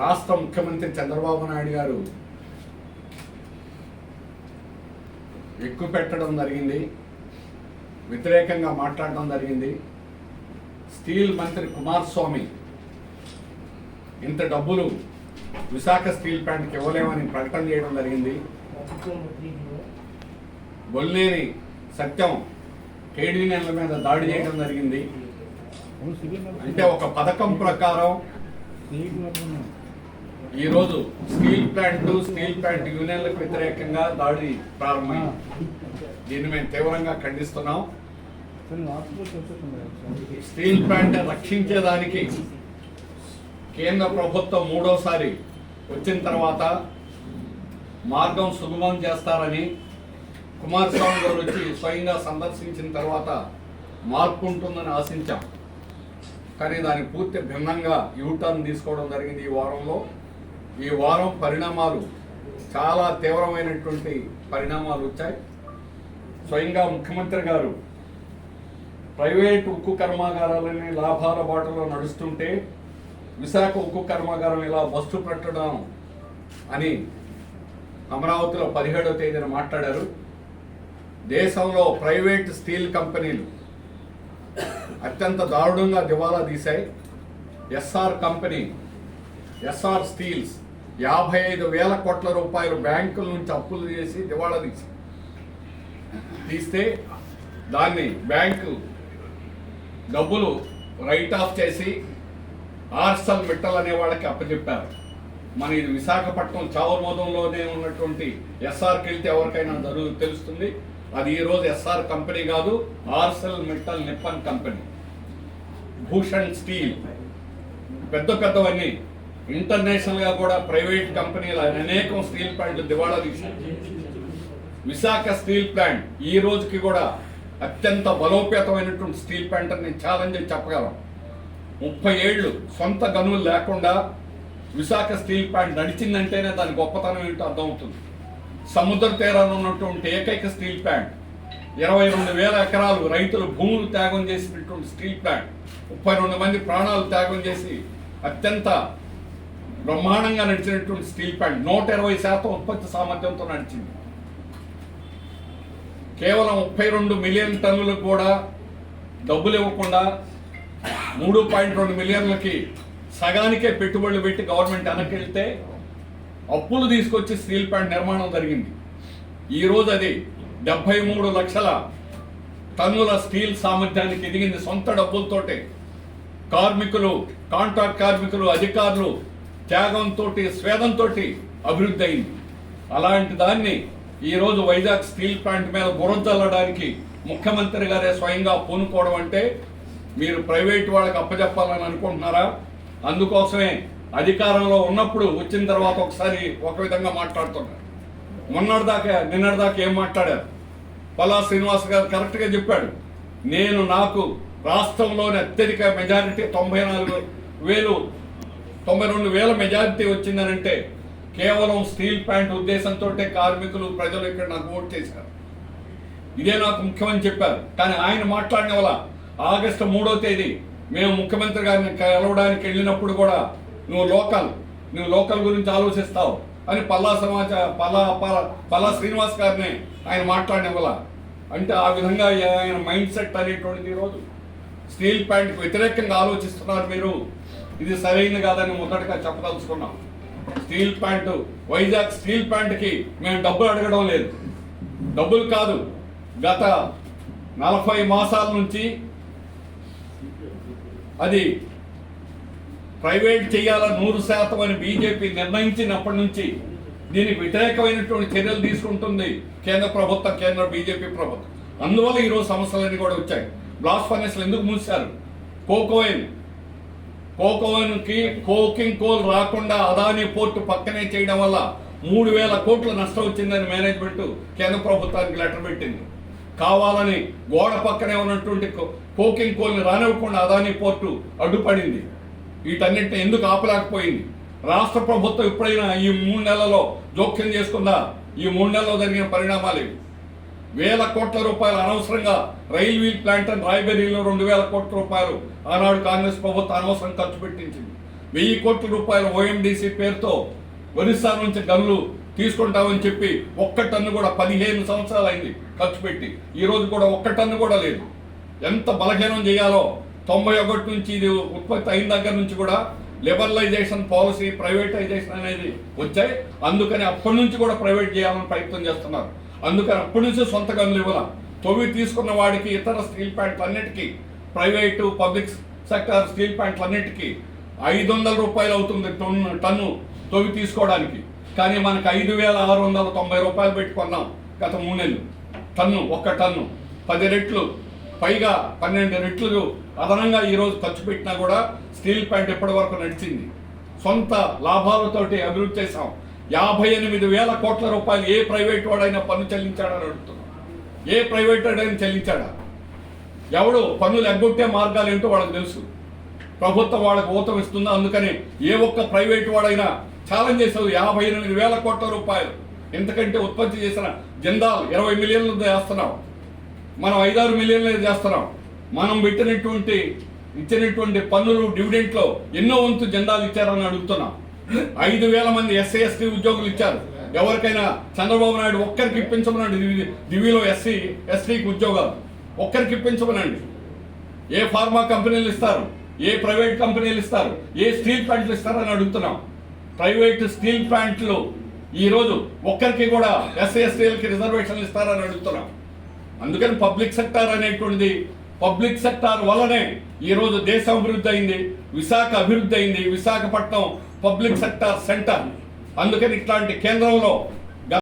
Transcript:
రాష్ట్ర ముఖ్యమంత్రి చంద్రబాబు నాయుడు గారు ఎక్కువ పెట్టడం జరిగింది వ్యతిరేకంగా మాట్లాడడం జరిగింది. స్టీల్ మంత్రి కుమారస్వామి ఇంత డబ్బులు విశాఖ స్టీల్ ప్లాంట్కి ఇవ్వలేమని ప్రకటన చేయడం జరిగింది. బొల్లేని సత్యం కేడీ నెలల మీద దాడి చేయడం జరిగింది. అంటే ఒక పథకం ప్రకారం ఈరోజు స్టీల్ ప్లాంట్ స్టీల్ ప్లాంట్ యూనియన్లకు వ్యతిరేకంగా దాడి ప్రారంభమైంది. దీన్ని మేము తీవ్రంగా ఖండిస్తున్నాం. స్టీల్ ప్లాంట్ రక్షించేదానికి కేంద్ర ప్రభుత్వం మూడోసారి వచ్చిన తర్వాత మార్గం సుగమం చేస్తారని కుమారస్వామి గారు వచ్చి స్వయంగా సందర్శించిన తర్వాత మార్పు ఉంటుందని ఆశించాం. కానీ దానికి పూర్తి భిన్నంగా యూటర్న్ తీసుకోవడం జరిగింది ఈ వారంలో. ఈ వారం పరిణామాలు చాలా తీవ్రమైనటువంటి పరిణామాలు వచ్చాయి. స్వయంగా ముఖ్యమంత్రి గారు ప్రైవేట్ ఉక్కు కర్మాగారాలని లాభాల బాటలో నడుస్తుంటే విశాఖ ఉక్కు కర్మాగారం ఇలా బస్సు పెట్టడం అని అమరావతిలో పదిహేడవ తేదీన మాట్లాడారు. దేశంలో ప్రైవేట్ స్టీల్ కంపెనీలు అత్యంత దారుణంగా దివాలా తీశాయి. ఎస్ఆర్ కంపెనీ ఎస్ఆర్ స్టీల్స్ యాభై ఐదు వేల కోట్ల రూపాయలు బ్యాంకుల నుంచి అప్పులు చేసి దివాళా తీసి తీస్తే దాన్ని బ్యాంకు డబ్బులు రైట్ ఆఫ్ చేసి ఆర్సల్ మిట్టల్ అనే వాళ్ళకి అప్పచెప్పారు. మన ఇది విశాఖపట్నం చావుమోదంలోనే ఉన్నటువంటి ఎస్ఆర్కి వెళ్తే ఎవరికైనా జరుగు తెలుస్తుంది. అది ఈరోజు ఎస్ఆర్ కంపెనీ కాదు Arcelor Mittal Nippon company. Bhushan steel పెద్ద పెద్దవన్నీ. ఇంటర్నేషనల్గా కూడా ప్రైవేట్ కంపెనీలు అనేకం స్టీల్ ప్లాంట్లు దివాళా తీశాయి విశాఖ స్టీల్ ప్లాంట్ ఈ రోజుకి కూడా అత్యంత బలోపేతమైనటువంటి స్టీల్ ప్లాంట్ అని నేను ఛాలెంజ్ చేసి చెప్పగలం ముప్పై ఏళ్ళు సొంత గనులు లేకుండా విశాఖ స్టీల్ ప్లాంట్ నడిచిందంటేనే దాని గొప్పతనం ఏంటో అర్థమవుతుంది. సముద్ర తీరాన ఉన్నటువంటి ఏకైక స్టీల్ ప్లాంట్. ఇరవై రెండు వేల ఎకరాలు రైతులు భూములు త్యాగం చేసినటువంటి స్టీల్ ప్లాంట్. ముప్పై రెండు మంది ప్రాణాలు త్యాగం చేసి అత్యంత బ్రహ్మాండంగా నడిచినటువంటి స్టీల్ ప్లాంట్ నూట ఇరవై శాతం ఉత్పత్తి సామర్థ్యంతో నడిచింది. కేవలం ముప్పై రెండు మిలియన్ టన్నులకు కూడా డబ్బులు ఇవ్వకుండా మూడు పాయింట్ రెండు మిలియన్లకి సగానికే పెట్టుబడులు పెట్టి గవర్నమెంట్ వెనకెళ్తే అప్పులు తీసుకొచ్చి స్టీల్ ప్లాంట్ నిర్మాణం జరిగింది. ఈ రోజు అది డెబ్బై మూడు లక్షల టన్నుల స్టీల్ సామర్థ్యానికి ఎదిగింది సొంత డబ్బులతోటే. కార్మికులు కాంట్రాక్ట్ కార్మికులు అధికారులు త్యాగంతో స్వేదంతో అభివృద్ధి అయింది. అలాంటి దాన్ని ఈరోజు వైజాగ్ స్టీల్ ప్లాంట్ మీద బురదల్లడానికి ముఖ్యమంత్రి గారే స్వయంగా పూనుకోవడం అంటే మీరు ప్రైవేట్ వాళ్ళకి అప్పచెప్పాలని అనుకుంటున్నారా? అందుకోసమే అధికారంలో ఉన్నప్పుడు వచ్చిన తర్వాత ఒకసారి ఒక విధంగా మాట్లాడుతున్నారు. మొన్నటిదాకా నిన్నటిదాకా ఏం మాట్లాడారు? పలా శ్రీనివాస్ గారు కరెక్ట్గా చెప్పాడు. నేను నాకు రాష్ట్రంలోని అత్యధిక మెజారిటీ తొంభై నాలుగు వేలు తొంభై రెండు వేల మెజారిటీ వచ్చిందనంటే కేవలం స్టీల్ ప్యాంట్ ఉద్దేశంతో కార్మికులు ప్రజలు ఇక్కడ నాకు ఓట్ చేశారు. ఇదే నాకు ముఖ్యమని చెప్పారు. కానీ ఆయన మాట్లాడిన వల్ల ఆగస్టు మూడో తేదీ మేము ముఖ్యమంత్రి గారిని కలవడానికి వెళ్ళినప్పుడు కూడా నువ్వు లోకల్ నువ్వు లోకల్ గురించి ఆలోచిస్తావు అని పల్లా సమాచార పల్లా పల్లా- శ్రీనివాస్ గారిని ఆయన మాట్లాడిన అంటే ఆ విధంగా ఆయన మైండ్ సెట్ అనేటువంటిది ఈరోజు. స్టీల్ ప్యాంట్కి వ్యతిరేకంగా ఆలోచిస్తున్నారు మీరు. ఇది సరైనది కాదని మొదటగా చెప్పదలుచుకున్నాం. స్టీల్ ప్యాంటు వైజాగ్ స్టీల్ ప్యాంట్కి మేము డబ్బులు అడగడం లేదు. డబ్బులు కాదు. గత నలభై మాసాల నుంచి అది ప్రైవేట్ చేయాలని నూరు శాతం అని బీజేపీ నిర్ణయించినప్పటి నుంచి దీనికి వ్యతిరేకమైనటువంటి చర్యలు తీసుకుంటుంది కేంద్ర ప్రభుత్వం కేంద్ర బీజేపీ ప్రభుత్వం. అందువల్ల ఈరోజు సమస్యలన్నీ కూడా వచ్చాయి. బ్లాస్ట్ ఫర్నెస్లు ఎందుకు మూసారు కోకోయిన్. కోకోయిన్కి కోకింగ్ కోల్ రాకుండా అదానీ పోర్టు పక్కనే చేయడం వల్ల మూడు వేల కోట్ల నష్టం వచ్చిందని మేనేజ్మెంట్ కేంద్ర ప్రభుత్వానికి లెటర్ పెట్టింది. కావాలని గోడ పక్కనే ఉన్నటువంటి కో- కోకింగ్ కోల్ని రానివ్వకుండా అదానీ పోర్టు అడ్డుపడింది. వీటన్నిటిని ఎందుకు ఆపలేకపోయింది? రాష్ట్ర ప్రభుత్వం ఎప్పుడైనా ఈ మూడు నెలల్లో జోక్యం చేసుకుందా? ఈ మూడు నెలల్లో జరిగిన పరిణామాలు ఇవి వేల కోట్ల రూపాయలు అనవసరంగా రైల్ వీల్ ప్లాంట్ అని రాయబెరీలో రెండు వేల కోట్ల రూపాయలు ఆనాడు కాంగ్రెస్ ప్రభుత్వం అనవసరం ఖర్చు పెట్టించింది. వెయ్యి కోట్ల రూపాయలు ఓఎండిసి పేరుతో ఒరిస్సా నుంచి గనులు తీసుకుంటామని చెప్పి ఒక్క టన్ను కూడా పదిహేను సంవత్సరాలు అయింది ఖర్చు పెట్టి. ఈరోజు కూడా ఒక్క టన్ను కూడా లేదు. ఎంత బలహీనం చేయాలో తొంభై ఒకటి నుంచి ఇది ఉత్పత్తి అయిన దగ్గర నుంచి కూడా లిబరలైజేషన్ పాలసీ ప్రైవేటైజేషన్ అనేది వచ్చాయి. అందుకని అప్పటి నుంచి కూడా ప్రైవేట్ చేయాలని ప్రయత్నం చేస్తున్నారు. అందుకని అప్పటి నుంచి సొంత గనులు ఇవ్వాల. తొవ్వి తీసుకున్న వాడికి ఇతర స్టీల్ ప్లాంట్లు అన్నిటికీ ప్రైవేటు పబ్లిక్ సెక్టర్ స్టీల్ ప్లాంట్లు అన్నిటికీ ఐదు వందల రూపాయలు అవుతుంది టన్ను టన్ను తొవ్వి తీసుకోవడానికి. కానీ మనకి ఐదు వేల ఆరు వందల తొంభై రూపాయలు పెట్టుకున్నాం గత మూడు నెలలు. టన్ను ఒక్క టన్ను. పది రెట్లు పైగా పన్నెండు రెట్లు అదనంగా ఈరోజు ఖర్చు పెట్టినా కూడా స్టీల్ ప్లాంట్ ఇప్పటి వరకు నడిచింది. సొంత లాభాలతోటి అభివృద్ధి చేశాం. యాభై ఎనిమిది వేల కోట్ల రూపాయలు ఏ ప్రైవేట్ వాడైనా పన్ను చెల్లించాడని అడుగుతున్నాం. ఏ ప్రైవేట్ వాడైనా చెల్లించాడా? ఎవడు పన్నులు ఎగ్గొట్టే మార్గాలు ఏంటో వాళ్ళకి తెలుసు. ప్రభుత్వం వాళ్ళకి ఊతం ఇస్తుందా? అందుకని ఏ ఒక్క ప్రైవేట్ వాడైనా ఛాలెంజ్ చేశారు యాభై ఎనిమిది వేల కోట్ల రూపాయలు. ఎంతకంటే ఉత్పత్తి చేసిన జిందాల్ ఇరవై మిలియన్లు చేస్తున్నాం మనం ఐదారు మిలియన్లు చేస్తున్నాం. మనం పెట్టినటువంటి ఇచ్చినటువంటి పన్నులు డివిడెంట్లో ఎన్నో వంతు జెండాలు ఇచ్చారని అడుగుతున్నాం. ఐదు వేల మంది ఎస్సీ ఎస్టీ ఉద్యోగులు ఇచ్చారు. ఎవరికైనా చంద్రబాబు నాయుడు ఒక్కరికి ఇప్పించమనండి. దివిలో ఎస్సీ ఎస్టీకి ఉద్యోగాలు. ఒక్కరికి ఇప్పించమనండి. ఏ ఫార్మా కంపెనీలు ఇస్తారు? ఏ ప్రైవేట్ కంపెనీలు ఇస్తారు? ఏ స్టీల్ ప్లాంట్లు ఇస్తారని అడుగుతున్నాం. ప్రైవేట్ స్టీల్ ప్లాంట్లు ఈరోజు ఒక్కరికి కూడా ఎస్సీ ఎస్టీలకి రిజర్వేషన్లు ఇస్తారని అడుగుతున్నాం. అందుకని పబ్లిక్ సెక్టార్ అనేటువంటిది పబ్లిక్ సెక్టార్ వల్లనే ఈరోజు దేశం అభివృద్ధి అయింది విశాఖ అభివృద్ధి అయింది విశాఖపట్నం పబ్లిక్ సెక్టార్ సెంటర్. అందుకని ఇట్లాంటి కేంద్రంలో